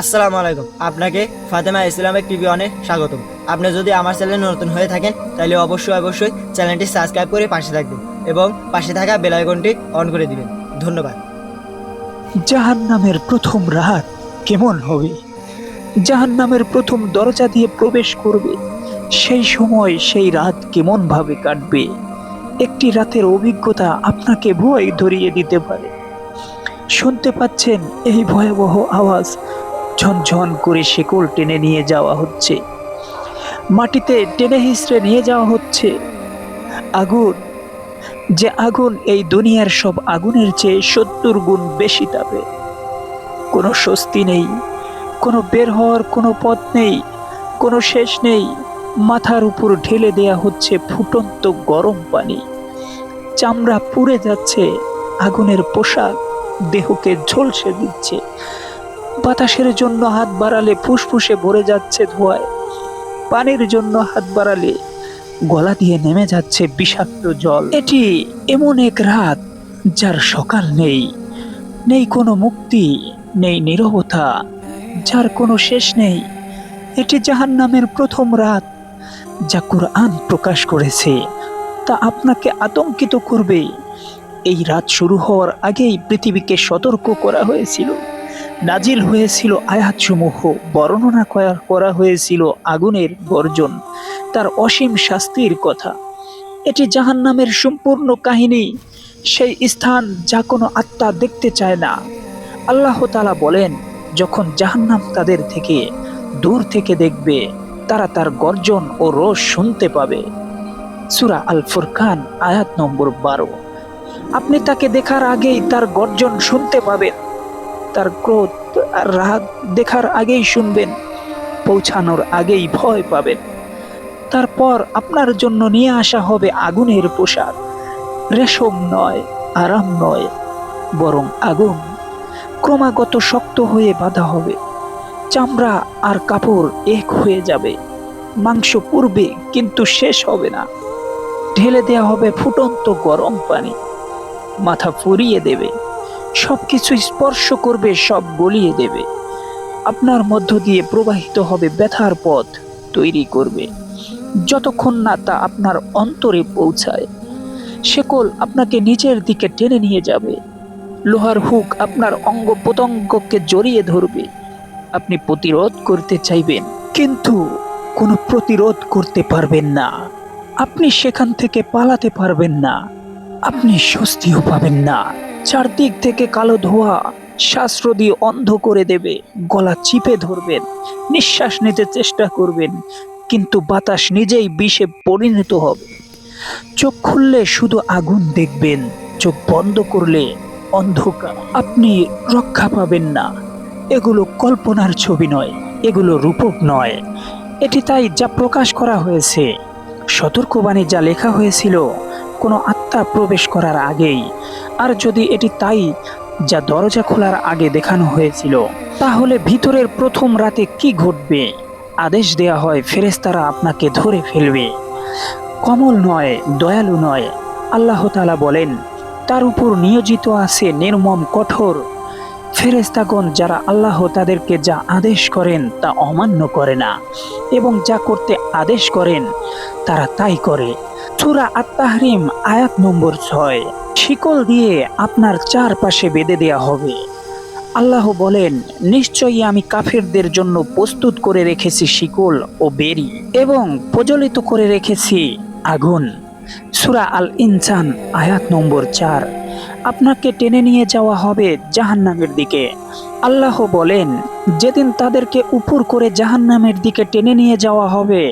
আসসালামু আলাইকুম। আপনাকে ফাতেমা ইসলামিক টিভি অনে স্বাগতম। আপনি যদি আমার চ্যানেলে নতুন হয়ে থাকেন, তাহলে অবশ্যই অবশ্যই চ্যানেলটি সাবস্ক্রাইব করে পাশে থাকবেন এবং পাশে থাকা বেল আইকনটি অন করে দিবেন। ধন্যবাদ। জাহান্নামের প্রথম রাত কেমন হবে? জাহান্নামের প্রথম দরজা দিয়ে প্রবেশ করবে। সেই সময় সেই রাত কেমন ভাবে কাটবে? একটি রাতের অভিজ্ঞতা আপনাকে ভয় ধরিয়ে দিতে পারে। শুনতে পাচ্ছেন এই ভয়াবহ আওয়াজ। ঝনঝন করে শেকল টেনে নিয়ে যাওয়া হচ্ছে। মাটিতে টেনে হিসড়ে নিয়ে যাওয়া হচ্ছে। আগুন, যে আগুন এই দুনিয়ার সব আগুনের চেয়ে সত্তর গুণ বেশি তাপে। কোনো স্বস্তি নেই, কোনো বের হওয়ার কোনো পথ নেই, কোনো শেষ নেই। মাথার উপর ঢেলে দেয়া হচ্ছে ফুটন্ত গরম পানি। চামড়া পুড়ে যাচ্ছে, আগুনের পোশাক দেহকে ঝলসে দিচ্ছে। বাতাসের জন্য হাত বাড়ালে ফুসফুসে ভরে যাচ্ছে ধোঁয়ায়। পানির জন্য হাত বাড়ালে গলা দিয়ে নেমে যাচ্ছে বিষাক্ত জল। এটি এমন এক রাত যার সকাল নেই। নেই কোনো মুক্তি, নেই নীরবতা, যার কোনো শেষ নেই। এটি জাহান্নামের প্রথম রাত যা কোরআন প্রকাশ করেছে। তা আপনাকে আতঙ্কিত করবে। এই রাত শুরু হওয়ার আগেই পৃথিবীকে সতর্ক করা হয়েছিল। নাজিল হয়েছিল আয়াতসমূহ, বর্ণনা করা- হয়েছিল আগুনের গর্জন। তার অসীম শাস্তির কথা। এটি জাহান্নামের সম্পূর্ণ কাহিনী। সেই স্থান যা কোনো আত্মা দেখতে চায় না। আল্লাহ তালা বলেন, যখন জাহান্নাম তাদের থেকে দূর থেকে দেখবে, তারা তার গর্জন ও রোষ শুনতে পাবে। সুরা আল ফুরকান আয়াত নম্বর বারো। আপনি তাকে দেখার আগেই তার গর্জন শুনতে পাবেন। তার ক্রোধ আর রাগ দেখার আগেই শুনবেন, পৌঁছানোর আগেই ভয় পাবেন। তারপর আপনার জন্য নিয়ে আসা হবে আগুনের পোশাক। রেশম নয়, আরাম নয়, বরং আগুন। ক্রমাগত শক্ত হয়ে বাঁধা হবে। চামড়া আর কাপড় এক হয়ে যাবে। মাংস পুড়বে, কিন্তু শেষ হবে না। ঢেলে দেয়া হবে ফুটন্ত গরম পানি। মাথা ফুরিয়ে দেবে। সব কিছু স্পর্শ করবে, সব গলিয়ে দেবে। আপনার মধ্য দিয়ে প্রবাহিত হবে ব্যথার পথ তৈরি করবে। যতক্ষণ না তা আপনার অন্তরে পৌঁছায় শেকল আপনাকে নিচের দিকে টেনে নিয়ে যাবে। লোহার হুক আপনার অঙ্গ প্রত্যঙ্গকে জড়িয়ে ধরবে। আপনি প্রতিরোধ করতে চাইবেন, কিন্তু কোনো প্রতিরোধ করতে পারবেন না। আপনি সেখান থেকে পালাতে পারবেন না। আপনি স্বস্তিও পাবেন না। চারদিক থেকে কালো ধোয়া শাস্ত্র অন্ধ করে দেবে, গলা চিপে ধরবেন, নিঃশ্বাস নিতে চেষ্টা করবেন, কিন্তু বাতাস নিজেই বিষে পরিণত হবে। চোখ খুললে শুধু আগুন দেখবেন, চোখ বন্ধ করলে অন্ধকার। আপনি রক্ষা পাবেন না। এগুলো কল্পনার ছবি নয়, এগুলো রূপক নয়। এটি তাই যা প্রকাশ করা হয়েছে। সতর্কবাণী যা লেখা হয়েছিল কোনো আত্মা প্রবেশ করার আগেই। আর যদি এটি তাই, যা দরজা খোলার আগে দেখানো হয়েছিল, তাহলে ভিতরের প্রথম রাতে কি ঘটবে? আদেশ দেয়া হয় ফেরেস্তারা আপনাকে ধরে ফেলবে। কমল নয়, দয়ালু নয়, আল্লাহ তালা বলেন, তার উপর নিয়োজিত আছে নির্মম কঠোর ফেরেস্তাগণ যারা আল্লাহ তাদেরকে যা আদেশ করেন তা অমান্য করে না, এবং যা করতে আদেশ করেন, তারা তাই করে। সুরা আত্মাহরিম আয়াত নম্বর ছয়। শিকল দিয়ে আপনার চারপাশে বেঁধে দেয়া হবে। আল্লাহ বলেন, নিশ্চয়ই আমি কাফেরদের জন্য প্রস্তুত করে রেখেছি শিকল ও বেরি এবং প্রজ্বলিত করে রেখেছি আগুন। সুরা আল ইনসান আয়াত নম্বর চার। আপনাকে টেনে নিয়ে যাওয়া হবে জাহান্নামের দিকে। আল্লাহ বলেন, যেদিন তাদেরকে উপর করে জাহান্নামের দিকে টেনে নিয়ে যাওয়া হবে।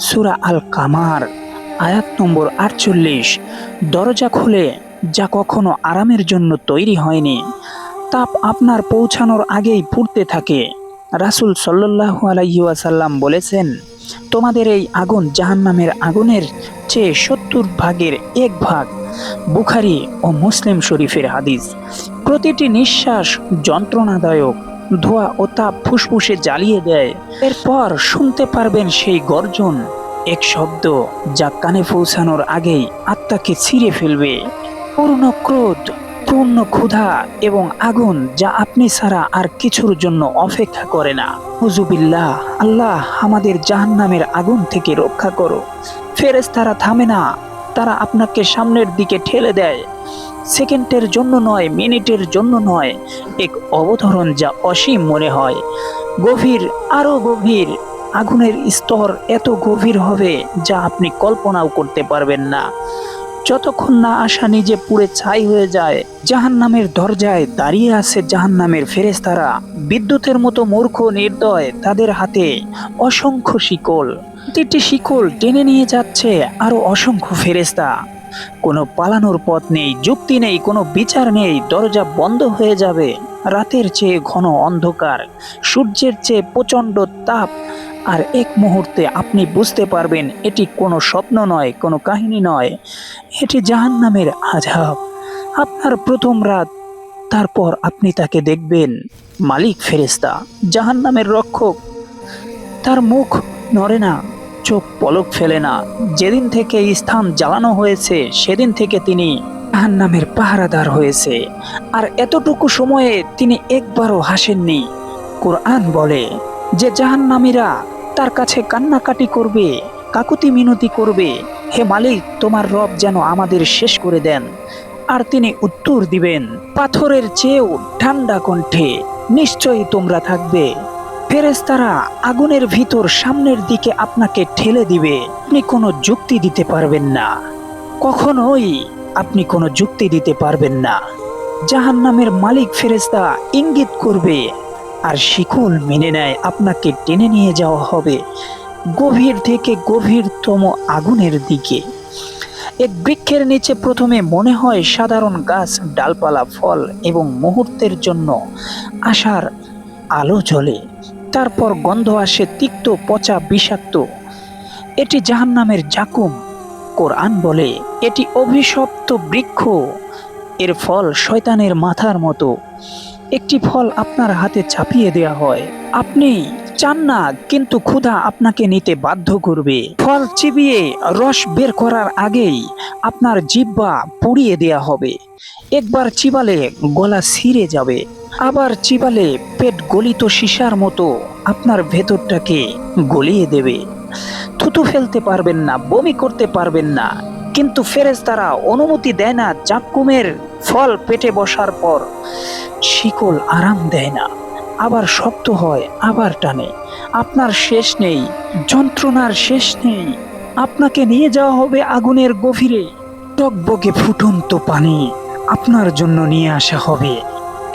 সুরা আল কামার আয়াত নম্বর আটচল্লিশ। দরজা খুলে, যা কখনো আরামের জন্য তৈরি হয়নি, তাপ আপনার পৌঁছানোর আগেই ফুটতে থাকে। রাসুল সাল্লাহু আলাইসাল্লাম বলেছেন, তোমাদের এই আগুন জাহান্নামের আগুনের চেয়ে সত্তর ভাগের এক ভাগ। বুখারি ও মুসলিম শরীফের হাদিস। প্রতিটি নিঃশ্বাস যন্ত্রণাদায়ক, ধোয়া ও তাপ ফুসফুসে জ্বালিয়ে দেয়। এরপর শুনতে পারবেন সেই গর্জন। এক শব্দ যা কানে পৌঁছানোর আগেই আত্মাকে ছিঁড়ে ফেলবে। পূর্ণ ক্রোধ, পূর্ণ ক্ষুধা এবং আগুন যা আপনি ছাড়া আর কিছুর জন্য অপেক্ষা করে না। হুজুবিল্লাহ আল্লাহ আমাদের জাহান্নামের আগুন থেকে রক্ষা করো ফেরেস তারা থামে না, তারা আপনাকে সামনের দিকে ঠেলে দেয়। সেকেন্ডের জন্য নয়, মিনিটের জন্য নয়, এক অবতরণ যা অসীম মনে হয়। গভীর, আরও গভীর আগুনের স্তর এত গভীর হবে যা আপনি কল্পনাও করতে পারবেন না। যতক্ষণ না আশা নিজে পুড়ে ছাই হয়ে যায়, জাহান্নামের দরজায় দাঁড়িয়ে আছে জাহান জাহান্নামের ফেরেস্তারা বিদ্যুতের মতো মূর্খ নির্দয় তাদের হাতে অসংখ্য শিকল। প্রতিটি শিকল টেনে নিয়ে যাচ্ছে আরও অসংখ্য ফেরেস্তা কোনো পালানোর পথ নেই, যুক্তি নেই, কোনো বিচার নেই, দরজা বন্ধ হয়ে যাবে। রাতের চেয়ে ঘন অন্ধকার, সূর্যের চেয়ে প্রচণ্ড তাপ আর এক মুহূর্তে আপনি বুঝতে পারবেন এটি কোনো স্বপ্ন নয়, কোনো কাহিনী নয়। এটি জাহান্নামের আজাব আপনার প্রথম রাত, তারপর আপনি তাকে দেখবেন। মালিক ফেরেস্তা জাহান্নামের রক্ষক। তার মুখ নড়ে না, চোখ পলক ফেলে না। যেদিন থেকে স্থান জ্বালানো হয়েছে, সেদিন থেকে তিনি জাহান্নামের পাহারাদার হয়েছে। আর এতটুকু সময়ে তিনি একবারও হাসেননি। কোরআন বলে যে জাহান্নামীরা তার কাছে কান্নাকাটি করবে, কাকুতি মিনতি করবে, হে মালিক, তোমার রব যেন আমাদের শেষ করে দেন। আর তিনি উত্তর দিবেন, পাথরের চেয়েও ঠান্ডা কণ্ঠে, নিশ্চয়ই তোমরা থাকবে। ফেরেস্তারা আগুনের ভিতর সামনের দিকে আপনাকে ঠেলে দিবে, আপনি কোনো যুক্তি দিতে পারবেন না। কখনোই আপনি কোনো যুক্তি দিতে পারবেন না। জাহান্নামের মালিক ফেরেস্তা ইঙ্গিত করবে আর শিকল মেনে নেয়, আপনাকে টেনে নিয়ে যাওয়া হবে। গভীর থেকে গভীরতম আগুনের দিকে। এক বৃক্ষের নিচে প্রথমে মনে হয় সাধারণ গাছ, ডালপালা, ফল এবং মুহূর্তের জন্য আশার আলো জ্বলে। তারপর গন্ধ আসে তিক্ত, পচা, বিষাক্ত। এটি জাহান্নামের জাকুম, কোরআন বলে। এটি অভিশপ্ত বৃক্ষ। এর ফল শয়তানের মাথার মতো। একটি ফল আপনার হাতে চাপিয়ে দেয়া হয়। আপনি চান না, কিন্তু ক্ষুধা আপনাকে নিতে বাধ্য করবে। ফল চিবিয়ে রস বের করার আগেই আপনার জিব্বা পুড়িয়ে দেয়া হবে। একবার চিবালে গলা ছিঁড়ে যাবে। আবার চিবালে পেট গলিত সীসার মতো আপনার ভেতরটাকে গলিয়ে দেবে। থুতু ফেলতে পারবেন না, বমি করতে পারবেন না। কিন্তু ফেরেজ তারা অনুমতি দেয় না জাক্কুমের ফল পেটে বসার পর। শিকল আরাম দেয় না, আবার শক্ত হয়, আবার টানে। আপনার শেষ নেই, যন্ত্রণার শেষ নেই। আপনাকে নিয়ে যাওয়া হবে আগুনের গভীরে টকবকে ফুটন্ত পানি আপনার জন্য নিয়ে আসা হবে।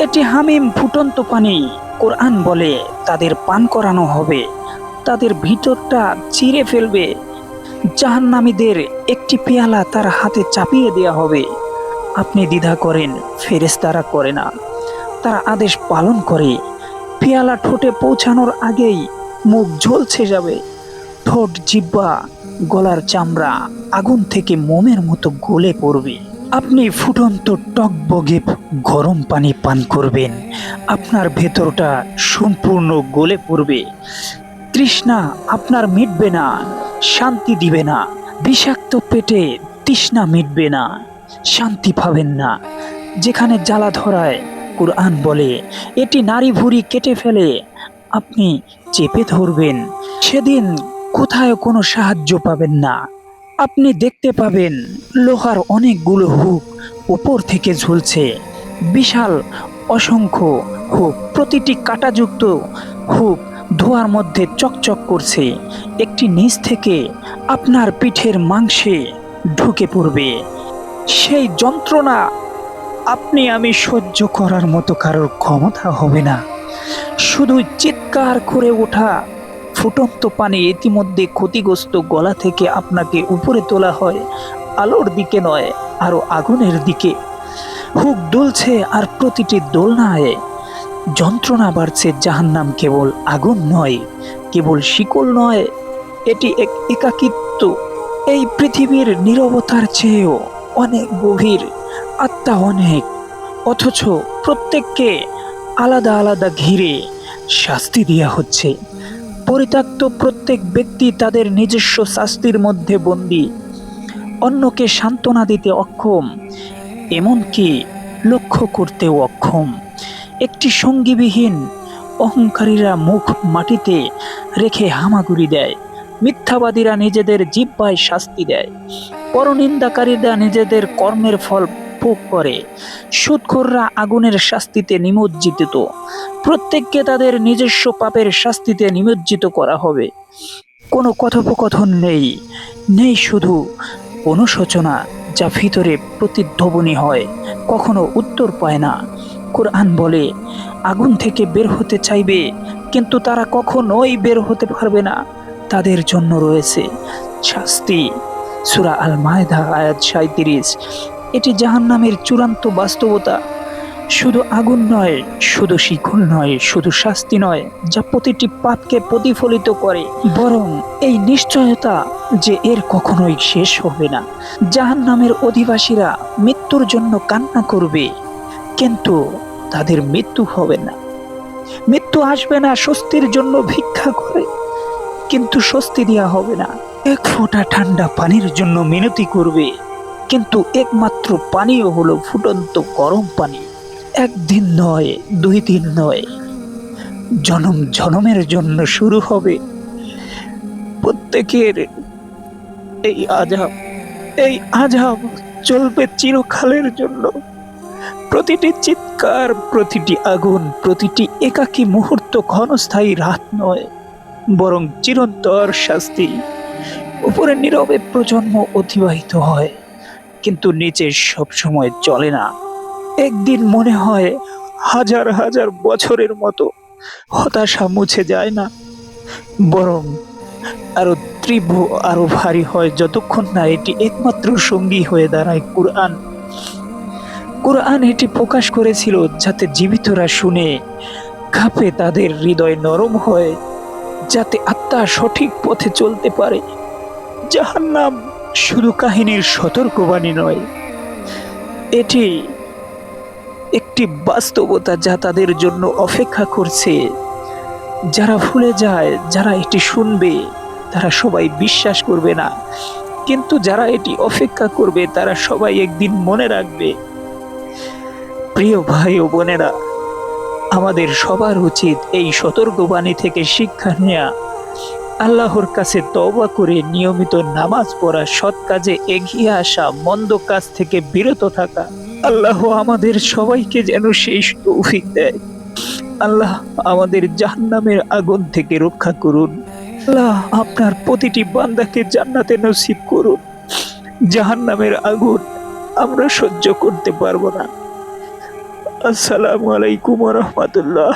এটি হামিম ফুটন্ত পানি, কোরআন বলে তাদের পান করানো হবে। তাদের ভিতরটা চিরে ফেলবে জাহান্নামীদের একটি পেয়ালা তার হাতে চাপিয়ে দেওয়া হবে। আপনি দ্বিধা করেন, ফেরেশতারা করে না। তারা আদেশ পালন করে। পেয়ালা ঠোঁটে পৌঁছানোর আগেই মুখ ঝলছে যাবে। ঠোঁট জিব্বা, গলার চামড়া আগুন থেকে মোমের মতো গলে পড়বে। আপনি ফুটন্ত টকবগে গরম পানি পান করবেন। আপনার ভেতরটা সম্পূর্ণ গলে পড়বে। তৃষ্ণা আপনার মিটবে না। শান্তি দিবে না। বিষাক্ত পেটে তৃষ্ণা মিটবে না। শান্তি পাবেন না। যেখানে জ্বালা ধরায়, কোরআন বলে, এটি নারী ভুঁড়ি কেটে ফেলে, আপনি চেপে ধরবেন। সেদিন কোথায় কোনো সাহায্য পাবেন না। আপনি দেখতে পাবেন, লোহার অনেকগুলো হুক উপর থেকে ঝুলছে। বিশাল, অসংখ্য হুক, প্রতিটি কাঁটাযুক্ত হুক ধোয়ার মধ্যে চকচক করছে। একটি নিচ থেকে আপনার পিঠের মাংসে ঢুকে পড়বে। সেই যন্ত্রণা আপনি আমি সহ্য করার মতো কারোর ক্ষমতা হবে না। শুধু চিৎকার করে ওঠা ফুটন্ত পানি ইতিমধ্যে ক্ষতিগ্রস্ত গলা থেকে আপনাকে উপরে তোলা হয়, আলোর দিকে নয় আরও আগুনের দিকে। হুক দুলছে আর প্রতিটি দোলনায় যন্ত্রণা বাড়ছে জাহান্নাম কেবল আগুন নয়, কেবল শিকল নয়, এটি এক একাকিত্ব। এই পৃথিবীর নীরবতার চেয়েও অনেক গভীর, আত্মা অনেক, অথচ প্রত্যেককে আলাদা আলাদা ঘিরে শাস্তি দেওয়া হচ্ছে। পরিত্যক্ত প্রত্যেক ব্যক্তি তাদের নিজস্ব শাস্তির মধ্যে বন্দী। অন্যকে সান্ত্বনা দিতে অক্ষম, এমনকি লক্ষ্য করতে অক্ষম। একটি সঙ্গীবিহীন অহংকারীরা মুখ মাটিতে রেখে হামাগুড়ি দেয়। মিথ্যাবাদীরা নিজেদের জিব্বায় শাস্তি দেয়। পরনিন্দাকারীরা নিজেদের কর্মের ফল ভোগ করে। সুদখোররা আগুনের শাস্তিতে নিমজ্জিত। প্রত্যেককে তাদের নিজস্ব পাপের শাস্তিতে নিমজ্জিত করা হবে। কোনো কথোপকথন নেই। নেই শুধু অনুশোচনা যা ভিতরে প্রতিধ্বনি হয়, কখনো উত্তর পায় না। কোরআন বলে, আগুন থেকে বের হতে চাইবে, কিন্তু তারা কখনোই বের হতে পারবে না। তাদের জন্য রয়েছে শাস্তি। সুরা আল মায়দা আয়াত সাঁত্রিশ এটি জাহান্নামের চূড়ান্ত বাস্তবতা। শুধু আগুন নয়, শুধু শিখল নয়, শুধু শাস্তি নয়, যা প্রতিটি পাপকে প্রতিফলিত করে। বরং এই নিশ্চয়তা যে এর কখনোই শেষ হবে না। জাহান্নামের অধিবাসীরা মৃত্যুর জন্য কান্না করবে। কিন্তু তাদের মৃত্যু হবে না। মৃত্যু আসবে না স্বস্তির জন্য ভিক্ষা করে। কিন্তু স্বস্তি দেওয়া হবে না। এক ফোঁটা ঠান্ডা পানির জন্য মিনতি করবে। কিন্তু একমাত্র পানীয় হলো ফুটন্ত গরম পানি। একদিন নয়, দুই দিন নয়। জনম জনমের জন্য শুরু হবে। প্রত্যেকের এই আজাব এই আজাব চলবে চিরকালের জন্য। প্রতিটি চিৎকার, প্রতিটি আগুন, প্রতিটি একাকী মুহূর্ত ক্ষণস্থায়ী রাত নয়, বরং চিরন্তর শাস্তি। উপরে নীরবে প্রজন্ম অতিবাহিত হয়, কিন্তু নিচে সব সময় চলে না। একদিন মনে হয় হাজার হাজার বছরের মতো হতাশা মুছে যায় না, বরং আরও তীব্র, আরও ভারী হয় যতক্ষণ না এটি একমাত্র সঙ্গী হয়ে দাঁড়ায় কুরআন। কুরআন এটি প্রকাশ করেছিল যাতে জীবিতরা শুনে কাঁপে তাদের হৃদয় নরম হয়, যাতে আত্মা সঠিক পথে চলতে পারে। জাহান্নাম শুধু কাহিনীর সতর্কবাণী নয়, এটি একটি বাস্তবতা যা তাদের জন্য অপেক্ষা করছে। যারা ভুলে যায়, যারা এটি শুনবে, তারা সবাই বিশ্বাস করবে না। কিন্তু যারা এটি অপেক্ষা করবে, তারা সবাই একদিন মনে রাখবে। প্রিয় ভাই ও বোনেরা, আমাদের সবার উচিত এই সতর্কবাণী থেকে শিক্ষা নেয়া। আল্লাহর কাছে তওবা করে নিয়মিত নামাজ পড়া সৎ কাজে এগিয়ে আসা, মন্দ কাজ থেকে বিরত থাকা। আল্লাহ আমাদের সবাইকে যেন সেই তৌফিক দেয়। আল্লাহ আমাদের জাহান্নামের আগুন থেকে রক্ষা করুন। আল্লাহ আপনার প্রতিটি বান্দাকে জান্নাতে নসিব করুন। জাহান্নামের আগুন আমরা সহ্য করতে পারব না। আসসালামু আলাইকুম রহমতুল্লাহ